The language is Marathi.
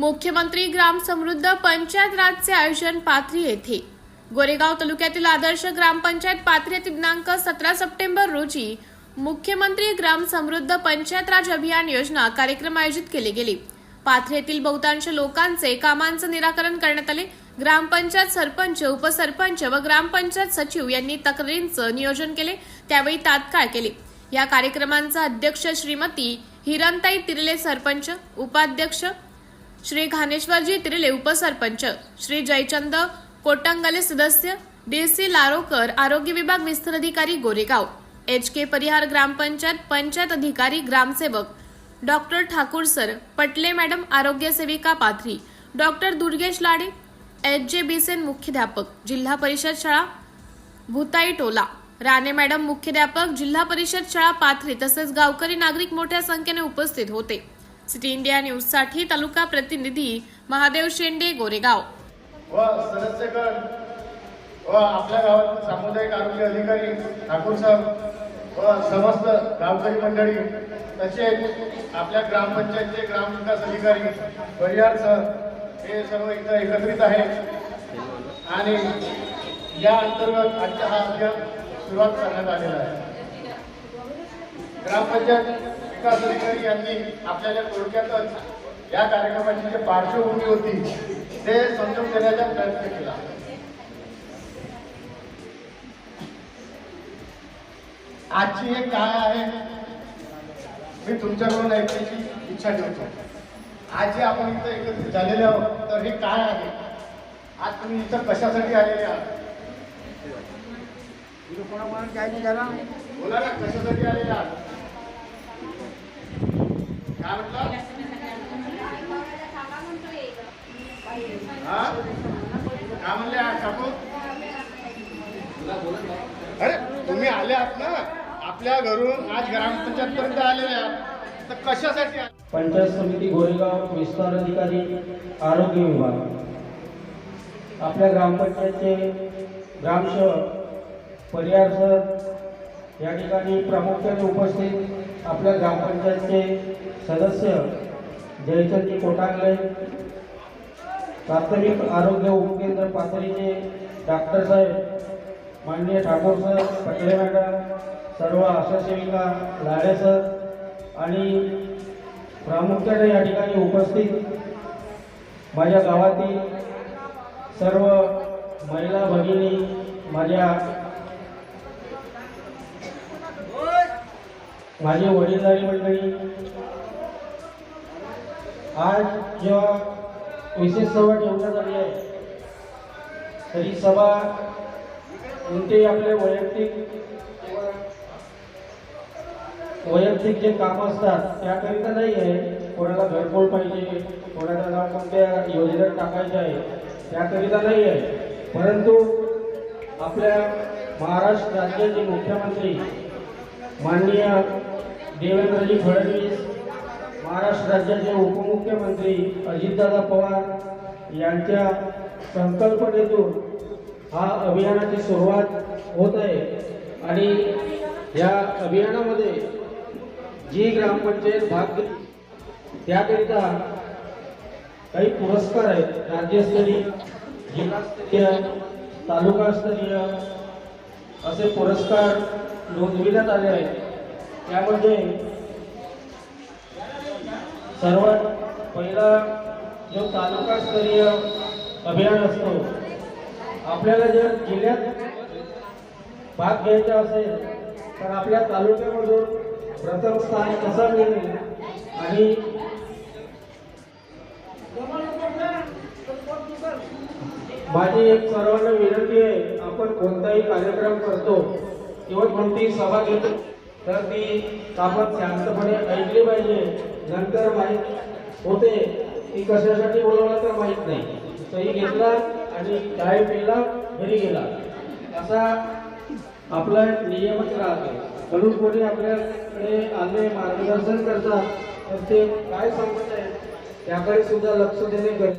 मुख्यमंत्री ग्राम समृद्ध पंचायत राजचे आयोजन पाथरी येथे. गोरेगाव तालुक्यातील आदर्श ग्रामपंचायत पाथरी येथे दिनांक सतरा सप्टेंबर रोजी मुख्यमंत्री ग्राम समृद्ध पंचायत राज अभियान योजना कार्यक्रम आयोजित केले गेले. पाथरी येथील बहुतांश लोकांचे कामांचं निराकरण करण्यात आले. ग्रामपंचायत सरपंच उपसरपंच व ग्रामपंचायत सचिव यांनी तक्रारींचं नियोजन केले त्यावेळी तात्काळ केले. या कार्यक्रमांचा अध्यक्ष श्रीमती हिरणताई तिरले सरपंच उपाध्यक्ष श्री घानेश्वरजी तिरले उपसरपंच. श्री जयचंद कोटंगले सदस्य. डीसी लारोकर आरोग्य विभाग विस्तार अधिकारी गोरेगाव. एच के परिहार ग्रामपंचायत पंचायत अधिकारी ग्रामसेवक. Doctor Thakur sir Patle madam आरोग्य सेविका Pathri. Doctor Durgesh Lade H J Bisen मुख्याध्यापक जिल्हा परिषद शाळा भुताई टोला. राणे मॅडम मुख्याध्यापक जिल्हा परिषद शाळा पाथरी तसेच गावकरी नागरिक मोठ्या संख्येने उपस्थित होते. सिटी इंडिया न्यूजसाठी तालुका प्रतिनिधी महादेव शेंडे गोरेगाव. व सदस्यगण व आपल्या गावात सामुदायिक आरोग्य अधिकारी ठाकूर साहेब व समस्त गावकरी मंडळी तसेच आपल्या ग्रामपंचायतचे ग्रामविकास अधिकारी परिहार सर हे सर्व इथं एकत्रित आहेत. आणि या अंतर्गत आजच्या हा अभियान सुरुवात करण्यात आलेला आहे. ग्रामपंचायत विकास अधिकारी यांनी आपल्याला थोडक्यातच या कार्यक्रमाची जी पार्श्वभूमी होती ते समजून देण्याचा प्रयत्न केला. आजची एक काय आहे मी तुमच्याकडून ऐकण्याची इच्छा ठेवतो. आज जे आपण इथं एकत्रित झालेले आहोत तर हे काय आहे? आज तुम्ही इथं कशासाठी आलेले आहात? बोला ना कशासाठी आलेले आहात? काय हा? म्हणले आज काकू अरे तुम्ही आले आहात ना? आपल्या घरून आज ग्रामपंचायत पर्यंत आलेले आहात. तर कशासाठी पंचायत समिती गोरेगाव विस्तार अधिकारी आरोग्य विभाग. आपल्या ग्रामपंचायतचे ग्रामसेवक परिहार सर या ठिकाणी प्रामुख्याने उपस्थित आपल्या ग्रामपंचायतचे सदस्य जयचंदी कोटांगले प्राथमिक आरोग्य उपकेंद्र पातळीचे डॉक्टर साहेब माननीय ठाकूर सर पटले मॅडम सर्व आशा सेविका लाडे सर आणि प्रामुख्याने या ठिकाणी उपस्थित माझ्या गावातील सर्व महिला भगिनी माझ्या माझी वडीलधारी मंडळी आज जेव्हा विशेष सभा ठेवण्यात आली आहे तरी सभा कोणतेही आपले वैयक्तिक वैयक्तिक जे काम असतात त्याकरिता नाही आहे. कोणाला घरपोळ पाहिजे कोणाला नाव कोणत्या योजनेत टाकायचे आहे त्याकरिता नाही आहे. परंतु आपल्या महाराष्ट्र राज्याचे मुख्यमंत्री माननीय देवेंद्रजी फडणवीस महाराष्ट्र राज्याचे उपमुख्यमंत्री अजितदादा पवार यांच्या संकल्पनेतून हा अभियानाची सुरुवात होत आहे. आणि या अभियानामध्ये जी ग्रामपंचायत भाग घेतली त्याकरिता काही पुरस्कार आहेत. राज्यस्तरीय जिल्हास्तरीय तालुकास्तरीय असे पुरस्कार नोंदविण्यात आले आहेत. त्यामध्ये सर्वात पहिला जो तालुकास्तरीय अभियान असतो आपल्याला जर जिल्ह्यात भाग घ्यायचा असेल तर आपल्या तालुक्यामधून प्रथम स्थान कसं मिळेल आणि माझी एक सर्वांना विनंती आहे आपण कोणताही कार्यक्रम करतो किंवा कोणतीही सभा घेतो तर ती आपण शांतपणे ऐकली पाहिजे. नंतर माहीत होते की कशासाठी बोलवलं तर माहीत नाही. सही घेतला आणि चाय पिला घरी गेला. असा आपला नियमच राहतो. म्हणून कोणी आपल्याकडे आले मार्गदर्शन करतात तर ते काय सांगत आहे त्याकडे सुद्धा लक्ष देणे गरजेचे